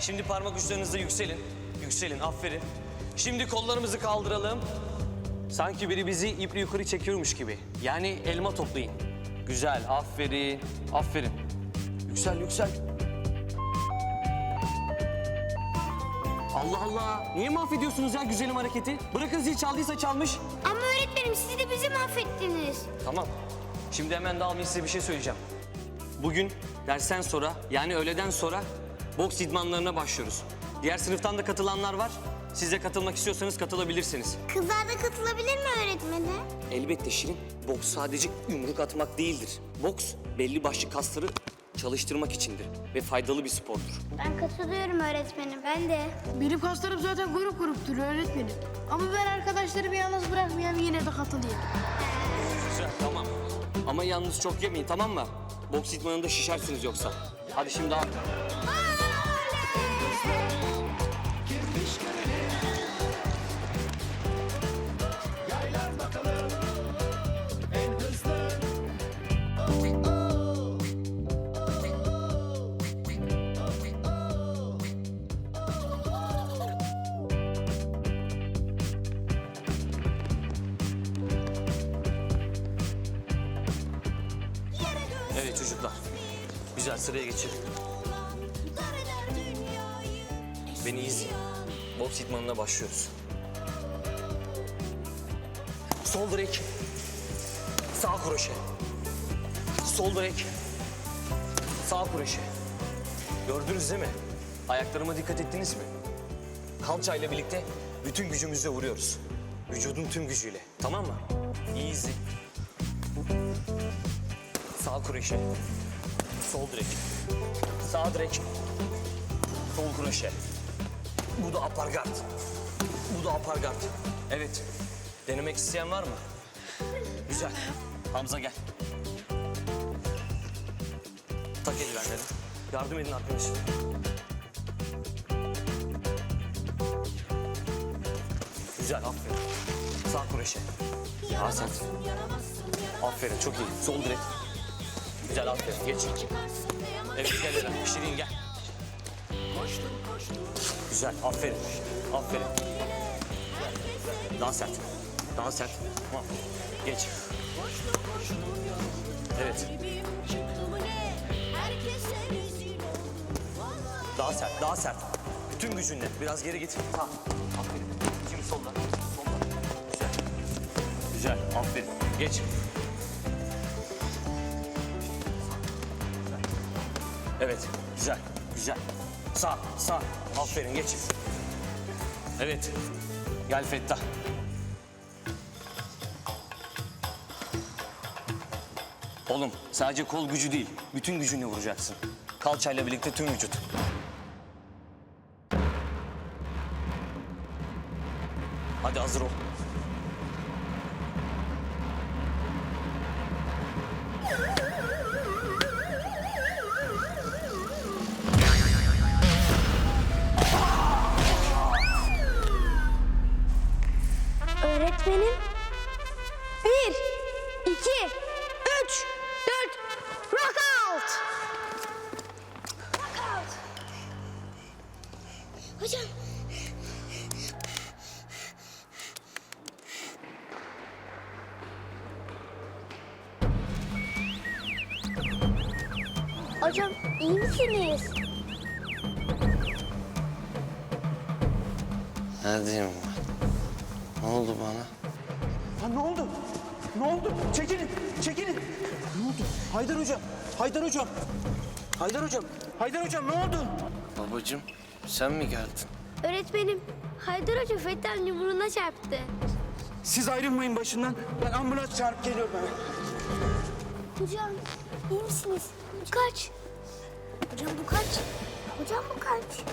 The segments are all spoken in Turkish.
Şimdi parmak uçlarınızda yükselin. Yükselin, aferin. Şimdi kollarımızı kaldıralım. Sanki biri bizi iple yukarı çekiyormuş gibi. Yani elma toplayın. Güzel, aferin, aferin. Yüksel, yüksel. Allah Allah, niye mahvediyorsunuz ya güzelim hareketi? Bırakın zil çaldıysa çalmış. Ama öğretmenim siz de bizi mahvettiniz. Tamam. Şimdi hemen dağılmayın size bir şey söyleyeceğim. Bugün dersten sonra yani öğleden sonra boks idmanlarına başlıyoruz. Diğer sınıftan da katılanlar var. Siz de katılmak istiyorsanız katılabilirsiniz. Kızlar da katılabilir mi öğretmenim? Elbette Şirin, boks sadece yumruk atmak değildir. Boks belli başlı kasları çalıştırmak içindir ve faydalı bir spordur. Ben katılıyorum öğretmenim. Ben de. Benim kaslarım zaten grup grup duruyor öğretmenim. Ama ben arkadaşlarımı yalnız bırakmayayım yine de katılayım. Güzel, tamam. Ama yalnız çok yemeyin tamam mı? Boks idmanında şişersiniz yoksa. Hadi şimdi al. Çocuklar. Güzel sıraya geçin. Beni izleyin. Boks idmanına başlıyoruz. Sol direk. Sağ kroşe. Sol direk. Sağ kroşe. Gördünüz değil mi? Ayaklarıma dikkat ettiniz mi? Kalçayla birlikte bütün gücümüzle vuruyoruz. Vücudun tüm gücüyle. Tamam mı? İyi izleyin. Sağ kroşe. Sol direk. Sağ direk. Sol kroşe. Bu da apargard. Bu da apargard. Evet. Denemek isteyen var mı? Güzel. Hamza gel. Tak eldivenleri. Yardım edin arkadaşlar. Güzel, aferin. Sağ. Daha sert. Aferin, çok iyi. Sol direk. Güzel, aferin. Geç. Evet, gel Eren. Şirin gel. Güzel, aferin. Aferin. Daha sert. Daha sert. Tamam. Geç. Evet. Daha sert, daha sert. Bütün gücünle. Biraz geri git. Ha. Aferin. Şimdi solda. Solda. Güzel. Güzel. Aferin. Geç. Evet. Güzel. Güzel. Sağ. Sağ. Aferin. Geç. Evet. Gel Fettah. Oğlum sadece kol gücü değil, bütün gücünle vuracaksın. Kalçayla birlikte tüm vücut. Hadi hazır ol. Hocam iyi misiniz? Neredeyim ben? Ne oldu bana? Ha ne oldu? Ne oldu? Çekilin, çekilin. Ne oldu? Haydar hocam, Haydar hocam. Haydar hocam, Haydar hocam ne oldu? Babacığım sen mi geldin? Öğretmenim, Haydar Hoca Fethi yumruğuna çarptı. Siz ayrılmayın başından. Ben ambulans çağırıp geliyorum hemen. Hocam, iyi misiniz? Bu kaç? Hocam bu kaç? Hocam bu kaç?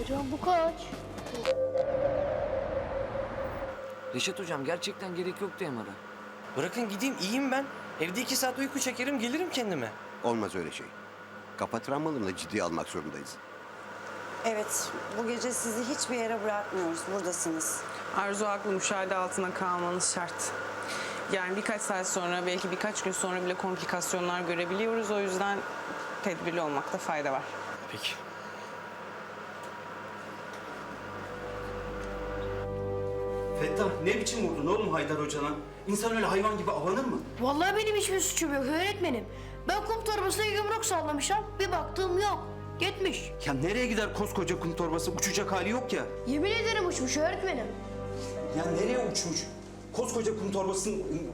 Hocam bu kaç? Reşat hocam gerçekten gerek yoktu MR'a. Bırakın gideyim iyiyim ben. Evde iki saat uyku çekerim gelirim kendime. Olmaz öyle şey. Kafa travmalarını ciddiye almak zorundayız. Evet, bu gece sizi hiçbir yere bırakmıyoruz. Buradasınız. Arzu haklı müşahede altına kalmanız şart yani birkaç saat sonra belki birkaç gün sonra bile komplikasyonlar görebiliyoruz. O yüzden tedbirli olmakta fayda var. Peki. Fettah ne biçim vurdun oğlum Haydar hocana? İnsan öyle hayvan gibi avanır mı? Vallahi benim hiçbir suçum yok öğretmenim. Ben kum torbasına yumruk sallamışım. Bir baktığım yok. Gitmiş. Ya nereye gider koskoca kum torbası? Uçacak hali yok ya. Yemin ederim uçmuş öğretmenim. Ya nereye uçmuş? Koskoca kum torbası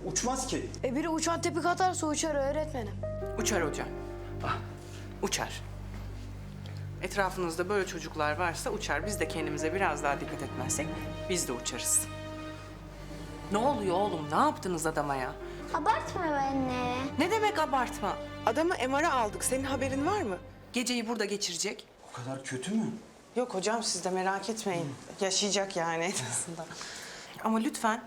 uçmaz ki. E biri uçan tepik atarsa uçar öğretmenim. Uçar hocam. Uçar. Etrafınızda böyle çocuklar varsa uçar. Biz de kendimize biraz daha dikkat etmezsek biz de uçarız. Ne oluyor oğlum? Ne yaptınız adama ya? Abartma be anne. Ne demek abartma? Adamı MR'a aldık. Senin haberin var mı? Geceyi burada geçirecek. O kadar kötü mü? Yok hocam siz de merak etmeyin. Yaşayacak yani en azından. Ama lütfen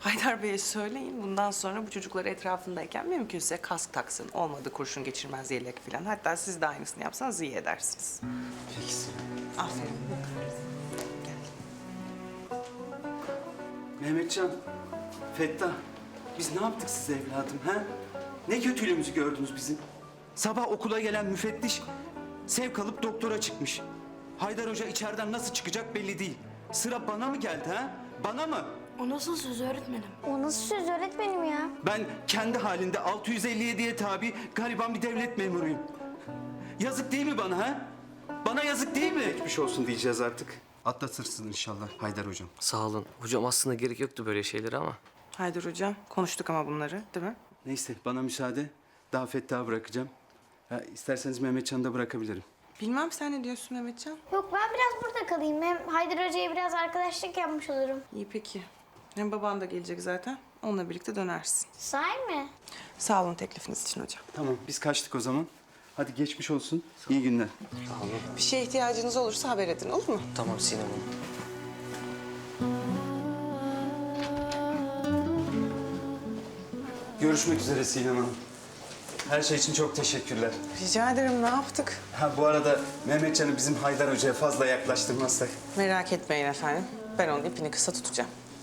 Haydar Bey'e söyleyin. Bundan sonra bu çocuklar etrafındayken mümkünse kask taksın. Olmadı kurşun geçirmez yelek falan. Hatta siz de aynısını yapsanız iyi edersiniz. Peki. Aferin. Mehmetcan, Fettah, biz ne yaptık size evladım ha? Ne kötülüğümüzü gördünüz bizim? Sabah okula gelen müfettiş sevk alıp doktora çıkmış. Haydar Hoca içeriden nasıl çıkacak belli değil. Sıra bana mı geldi ha? Bana mı? O nasıl söz öğretmenim? O nasıl söz öğretmenim ya? Ben kendi halinde 657'ye tabi gariban bir devlet memuruyum. Yazık değil mi bana ha? Bana yazık değil mi? Geçmiş olsun diyeceğiz artık. Atlatırsın inşallah Haydar Hocam. Sağ olun. Hocam aslında gerek yoktu böyle şeylere ama. Haydar hocam konuştuk ama bunları değil mi? Neyse bana müsaade. Daha Fettah'ı bırakacağım. Ha, isterseniz Mehmetcan'ı da bırakabilirim. Bilmem sen ne diyorsun Mehmetcan? Yok ben biraz burada kalayım. Hem Haydar Hoca'ya biraz arkadaşlık yapmış olurum. İyi peki. Hem baban da gelecek zaten. Onunla birlikte dönersin. Sahi mi? Sağ olun teklifiniz için hocam. Tamam biz kaçtık o zaman. Hadi geçmiş olsun. İyi günler. Bir şeye ihtiyacınız olursa haber edin olur mu? Tamam Sinem Hanım. Görüşmek üzere Sinem Hanım. Her şey için çok teşekkürler. Rica ederim ne yaptık? Ha bu arada Mehmetcan'ı bizim Haydar Hoca'ya fazla yaklaştırmazsak. Merak etmeyin efendim. Ben onun ipini kısa tutacağım.